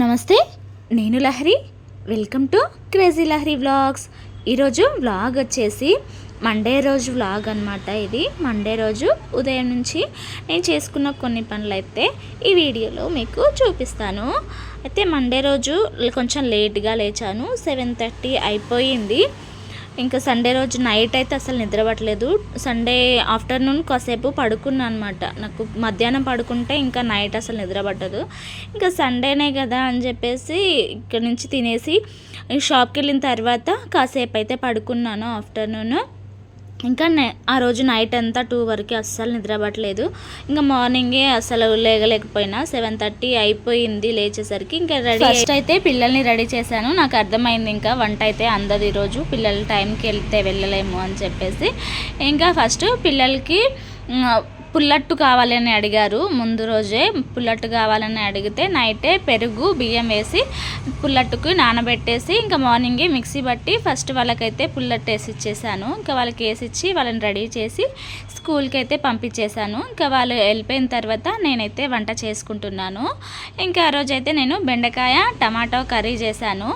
నమస్తే. నేను Lahari. Welcome to crazy Lahari vlogs ఈరోజు వ్లాగ్ వచ్చేసి మండే రోజు వ్లాగ్ అనమాట ఇది. మండే రోజు ఉదయం నుంచి నేను చేసుకున్న కొన్ని పనులు అయితే ఈ వీడియోలో మీకు చూపిస్తాను. అయితే మండే రోజు కొంచెం లేట్గా లేచాను. సెవెన్ థర్టీ అయిపోయింది. ఇంకా సండే రోజు నైట్ అయితే అసలు నిద్రపట్టలేదు సండే ఆఫ్టర్నూన్ కాసేపు పడుకున్నాను అనమాట నాకు మధ్యాహ్నం పడుకుంటే ఇంకా నైట్ అసలు నిద్రపట్టదు ఇంకా సండేనే కదా అని చెప్పేసి ఇక్కడ నుంచి తినేసి షాప్కి వెళ్ళిన తర్వాత కాసేపు అయితే పడుకున్నాను ఆఫ్టర్నూన్ ఇంకా ఆ రోజు నైట్ అంతా టూ వరకు అస్సలు నిద్రపట్టలేదు. ఇంకా మార్నింగే అసలు లేగలేకపోయినా సెవెన్ థర్టీ అయిపోయింది లేచేసరికి ఇంకా రెడీ ఫస్ట్ అయితే పిల్లల్ని రెడీ చేశాను. నాకు అర్థమైంది ఇంకా వంట అయితే అందదు ఈరోజు పిల్లల టైంకి వెళ్తే వెళ్ళలేము అని చెప్పేసి. ఇంకా ఫస్ట్ పిల్లలకి పుల్లట్టు కావాలని అడిగారు. ముందు రోజే పుల్లట్టు కావాలని అడిగితే నైటే పెరుగు బియ్యం వేసి పుల్లట్టుకు నానబెట్టేసి ఇంకా మార్నింగే మిక్సీ పట్టి ఫస్ట్ వాళ్ళకైతే పుల్లట్టు వేసి ఇచ్చేసాను ఇంకా వాళ్ళకి వేసి ఇచ్చి వాళ్ళని రెడీ చేసి స్కూల్కి అయితే పంపించేశాను ఇంకా వాళ్ళు వెళ్ళిపోయిన తర్వాత నేనైతే వంట చేసుకుంటున్నాను. ఇంకా ఆ రోజైతే నేను బెండకాయ టమాటో కర్రీ చేశాను.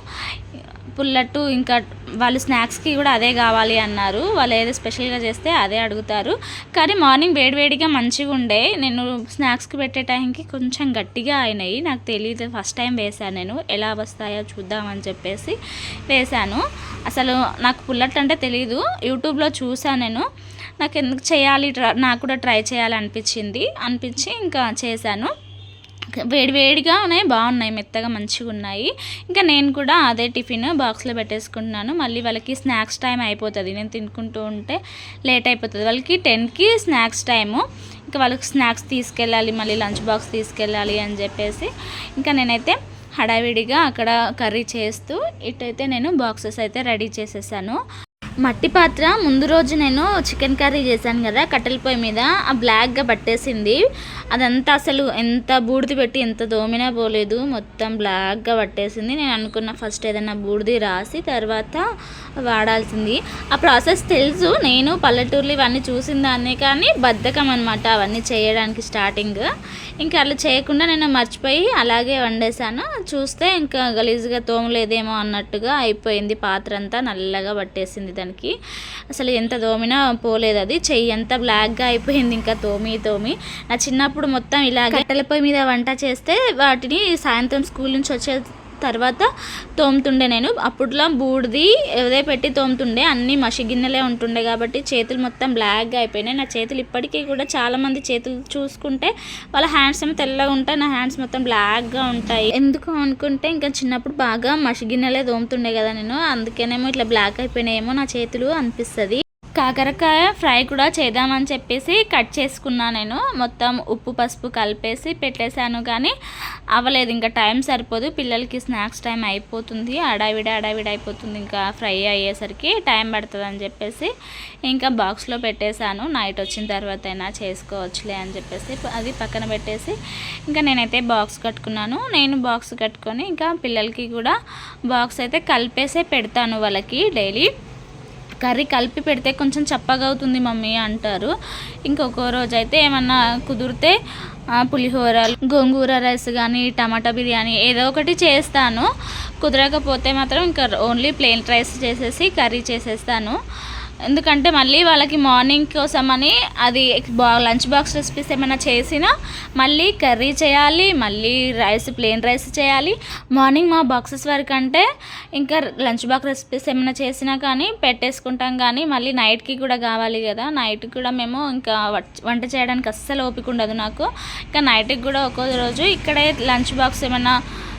పుల్లట్టు ఇంకా వాళ్ళు స్నాక్స్కి కూడా అదే కావాలి అన్నారు. వాళ్ళు ఏదో స్పెషల్గా చేస్తే అదే అడుగుతారు. కానీ మార్నింగ్ వేడివేడిగా మంచిగా ఉండే. నేను స్నాక్స్కి పెట్టే టైంకి కొంచెం గట్టిగా అయినాయి. నాకు తెలియదు ఫస్ట్ టైం వేశాను నేను. ఎలా వస్తాయో చూద్దామని చెప్పేసి వేశాను. అసలు నాకు పుల్లట్ అంటే తెలియదు యూట్యూబ్లో చూసాను నేను. నాకు ఎందుకు చేయాలి నాకు కూడా ట్రై చేయాలనిపించింది. అనిపించి ఇంకా చేశాను. వేడివేడిగానే బాగున్నాయి మెత్తగా మంచిగా ఉన్నాయి ఇంకా నేను కూడా అదే టిఫిన్ బాక్స్లో పెట్టేసుకుంటున్నాను. మళ్ళీ వాళ్ళకి స్నాక్స్ టైం అయిపోతుంది. నేను తినుకుంటూ ఉంటే లేట్ అయిపోతుంది. వాళ్ళకి టెన్కి స్నాక్స్ టైము. ఇంకా వాళ్ళకి స్నాక్స్ తీసుకెళ్ళాలి మళ్ళీ లంచ్ బాక్స్ తీసుకెళ్ళాలి అని చెప్పేసి. ఇంకా నేనైతే హడావిడిగా అక్కడ కర్రీ చేస్తూ ఇటైతే నేను బాక్సెస్ అయితే రెడీ చేసేసాను. మట్టి పాత్ర. ముందు రోజు నేను చికెన్ కర్రీ చేశాను కదా కట్టెల పొయ్యి మీద. ఆ బ్లాక్గా పట్టేసింది. అదంతా అసలు ఎంత బూడిది పెట్టి ఎంత దోమినా పోలేదు. మొత్తం బ్లాక్గా పట్టేసింది. నేను అనుకున్న ఫస్ట్ ఏదైనా బూడిది రాసి తర్వాత వాడాల్సింది. ఆ ప్రాసెస్ తెలుసు. నేను పల్లెటూర్లు ఇవన్నీ చూసిన దాన్నే కానీ బద్ధకం అనమాట అవన్నీ చేయడానికి స్టార్టింగ్ ఇంకా అలా చేయకుండా నేను మర్చిపోయి అలాగే వండేసాను చూస్తే ఇంకా గలీజ్గా తోమలేదేమో అన్నట్టుగా అయిపోయింది. పాత్ర అంతా నల్లగా పట్టేసింది దానికి. అసలు ఎంత తోమినా పోలేదు అది. చెయ్యి అంతా బ్లాక్గా అయిపోయింది ఇంకా తోమి తోమి. నా చిన్నప్పుడు మొత్తం ఇలా గట్టెల పొయ్యి మీద వంట చేస్తే వాటిని సాయంత్రం స్కూల్ నుంచి వచ్చే తర్వాత తోముతుండే నేను. అప్పట్లో బూడిది ఏదే పెట్టి తోముతుండే. అన్ని మసి గిన్నెలే ఉంటుండే కాబట్టి చేతులు మొత్తం బ్లాక్గా అయిపోయినాయి. నా చేతులు ఇప్పటికీ కూడా చాలామంది చేతులు చూసుకుంటే వాళ్ళ హ్యాండ్స్ ఏమో తెల్లగా ఉంటాయి. నా హ్యాండ్స్ మొత్తం బ్లాక్గా ఉంటాయి. ఎందుకు అనుకుంటే ఇంకా చిన్నప్పుడు బాగా మసి గిన్నెలే తోముతుండే కదా నేను. అందుకేనేమో ఇట్లా బ్లాక్ అయిపోయినాయేమో నా చేతులు అనిపిస్తుంది. కాకరకాయ ఫ్రై కూడా చేద్దామని చెప్పేసి కట్ చేసుకున్నా నేను. మొత్తం ఉప్పు పసుపు కలిపేసి పెట్టేశాను కానీ అవ్వలేదు ఇంకా టైం సరిపోదు. పిల్లలకి స్నాక్స్ టైం అయిపోతుంది. అడావిడ అడావిడ అయిపోతుంది. ఇంకా ఫ్రై అయ్యేసరికి టైం పడుతుంది అని చెప్పేసి ఇంకా బాక్స్లో పెట్టేశాను. నైట్ వచ్చిన తర్వాత అయినా చేసుకోవచ్చులే అని చెప్పేసి అది పక్కన పెట్టేసి ఇంకా నేనైతే బాక్స్ కట్టుకున్నాను. నేను బాక్స్ కట్టుకొని ఇంకా పిల్లలకి కూడా బాక్స్ అయితే కలిపేసే పెడతాను వాళ్ళకి డైలీ. కర్రీ కలిపి పెడితే కొంచెం చప్పగా అవుతుంది మమ్మీ అంటారు. ఇంకొక రోజు అయితే ఏమన్నా కుదిరితే పులిహోర గోంగూర రైస్ కానీ టమాటా బిర్యానీ ఏదో ఒకటి చేస్తాను. కుదరకపోతే మాత్రం ఇంకా ఓన్లీ ప్లెయిన్ రైస్ చేసేసి కర్రీ చేసేస్తాను. ఎందుకంటే మళ్ళీ వాళ్ళకి మార్నింగ్ కోసమని అది బా లంచ్ బాక్స్ రెసిపీస్ ఏమైనా చేసినా మళ్ళీ కర్రీ చేయాలి మళ్ళీ రైస్ ప్లెయిన్ రైస్ చేయాలి. మార్నింగ్ మా బాక్సెస్ వరకు అంటే ఇంకా లంచ్ బాక్స్ రెసిపీస్ ఏమైనా చేసినా కానీ పెట్టేసుకుంటాం కానీ మళ్ళీ నైట్కి కూడా కావాలి కదా. నైట్ కూడా మేము ఇంకా వంట చేయడానికి అస్సలు ఓపిక ఉండదు నాకు. ఇంకా నైట్కి కూడా ఒక్కో రోజు ఇక్కడే లంచ్ బాక్స్ ఏమైనా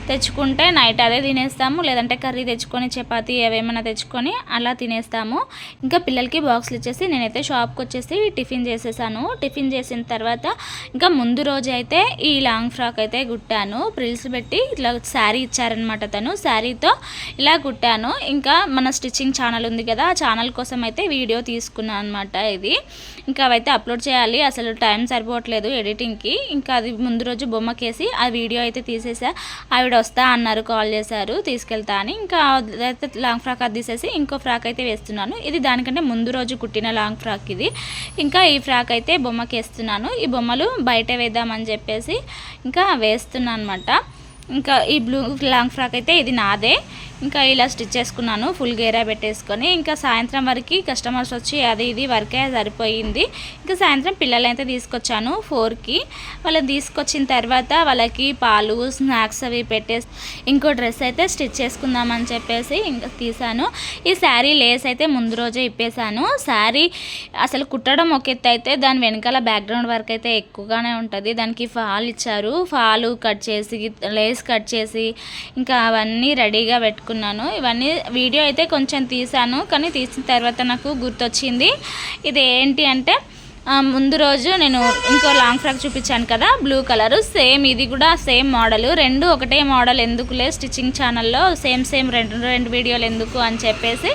తెచ్చుకుంటే నైట్ అదే తినేస్తాము లేదంటే కర్రీ తెచ్చుకొని చపాతీ ఏమైనా తెచ్చుకొని అలా తినేస్తాము. ఇంకా పిల్లలకి బాక్స్లు ఇచ్చేసి నేనైతే షాప్కి వచ్చేసి టిఫిన్ చేసేసాను. టిఫిన్ చేసిన తర్వాత ఇంకా ముందు రోజు అయితే ఈ లాంగ్ ఫ్రాక్ అయితే కుట్టాను. ప్రిల్స్ పెట్టి ఇట్లా శారీ ఇచ్చారనమాట తను. శారీతో ఇలా కుట్టాను. ఇంకా మన స్టిచ్చింగ్ ఛానల్ ఉంది కదా ఆ ఛానల్ కోసం అయితే వీడియో తీసుకున్నాను అనమాట ఇది. ఇంకా అవైతే అప్లోడ్ చేయాలి. అసలు టైం సరిపోవట్లేదు ఎడిటింగ్కి. ఇంకా అది ముందు రోజు బొమ్మకేసి ఆ వీడియో అయితే తీసేసా. ఆవిడ వస్తా అన్నారు కాల్ చేశారు తీసుకెళ్తా అని. ఇంకా లాంగ్ ఫ్రాక్ అది తీసేసి ఇంకో ఫ్రాక్ అయితే వేస్తున్నాను. ఇది దానికంటే ముందు రోజు కుట్టిన లాంగ్ ఫ్రాక్ ఇది. ఇంకా ఈ ఫ్రాక్ అయితే బొమ్మకి వేస్తున్నాను ఈ బొమ్మలు బయట వేద్దామని చెప్పేసి ఇంకా వేస్తున్నాను అనమాట ఇంకా ఈ బ్లూ లాంగ్ ఫ్రాక్ అయితే ఇది నాదే. ఇంకా ఇలా స్టిచ్ చేసుకున్నాను ఫుల్ గేరా పెట్టేసుకొని. ఇంకా సాయంత్రం వరకు కస్టమర్స్ వచ్చి అది ఇది వర్కే సరిపోయింది. ఇంకా సాయంత్రం పిల్లలైతే తీసుకొచ్చాను ఫోర్కి. వాళ్ళని తీసుకొచ్చిన తర్వాత వాళ్ళకి పాలు స్నాక్స్ అవి పెట్టేసి ఇంకో డ్రెస్ అయితే స్టిచ్ చేసుకుందామని చెప్పేసి ఇంకా తీసాను ఈ శారీ లేస్ అయితే ముందు రోజే ఇప్పేశాను. శారీ అసలు కుట్టడం ఒక ఎత్తు అయితే దాని వెనకాల బ్యాక్గ్రౌండ్ వర్క్ అయితే ఎక్కువగానే ఉంటుంది. దానికి ఫాల్ ఇచ్చారు. ఫాలు కట్ చేసి లేస్ కట్ చేసి ఇంకా అవన్నీ రెడీగా పెట్టుకున్నాను. ఇవన్నీ వీడియో అయితే కొంచెం తీసాను కానీ తీసిన తర్వాత నాకు గుర్తొచ్చింది. ఇది ఏంటి అంటే ముందు రోజు నేను ఇంకో లాంగ్ ఫ్రాక్ చూపించాను కదా బ్లూ కలర్. సేమ్ ఇది కూడా సేమ్ మోడల్. రెండు ఒకటే మోడల్ ఎందుకులే స్టిచ్చింగ్ ఛానల్లో సేమ్ సేమ్ రెండు రెండు వీడియోలు ఎందుకు అని చెప్పేసి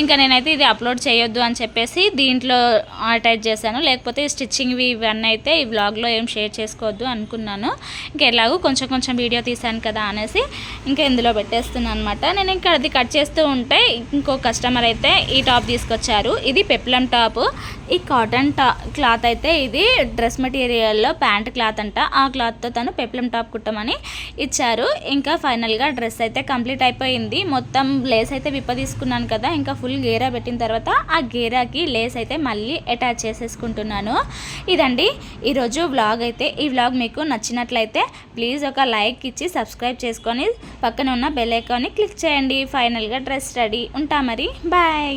ఇంకా నేనైతే ఇది అప్లోడ్ చేయొద్దు అని చెప్పేసి దీంట్లో అటాచ్ చేశాను. లేకపోతే స్టిచ్చింగ్ ఇవన్నీ అయితే ఈ వ్లాగ్లో ఏం షేర్ చేసుకోవద్దు అనుకున్నాను. ఇంకా ఎలాగో కొంచెం కొంచెం వీడియో తీశాను కదా అనేసి ఇంకా ఇందులో పెట్టేస్తున్నాను అనమాట నేను ఇంకా అది కట్ చేస్తూ ఉంటే ఇంకో కస్టమర్ అయితే ఈ టాప్ తీసుకొచ్చారు. ఇది పెప్లం టాప్. ఈ కాటన్ టాప్ క్లాత్ అయితే ఇది డ్రెస్ మెటీరియల్లో ప్యాంట్ క్లాత్ అంట. ఆ క్లాత్తో తను పెప్లం టాప్ కుట్టమని ఇచ్చారు. ఇంకా ఫైనల్గా డ్రెస్ అయితే కంప్లీట్ అయిపోయింది. మొత్తం లేస్ అయితే విప్ప తీసుకున్నాను కదా ఇంకా ఫుల్ గేరా పెట్టిన తర్వాత ఆ గేరాకి లేస్ అయితే మళ్ళీ అటాచ్ చేసేసుకుంటున్నాను. ఇదండి ఈరోజు వ్లాగ్ అయితే. ఈ వ్లాగ్ మీకు నచ్చినట్లయితే ప్లీజ్ ఒక లైక్ ఇచ్చి సబ్స్క్రైబ్ చేసుకొని పక్కన ఉన్న బెల్ ఐకాన్ని క్లిక్ చేయండి. ఫైనల్గా డ్రెస్ రెడీ. ఉంటా మరి. బాయ్.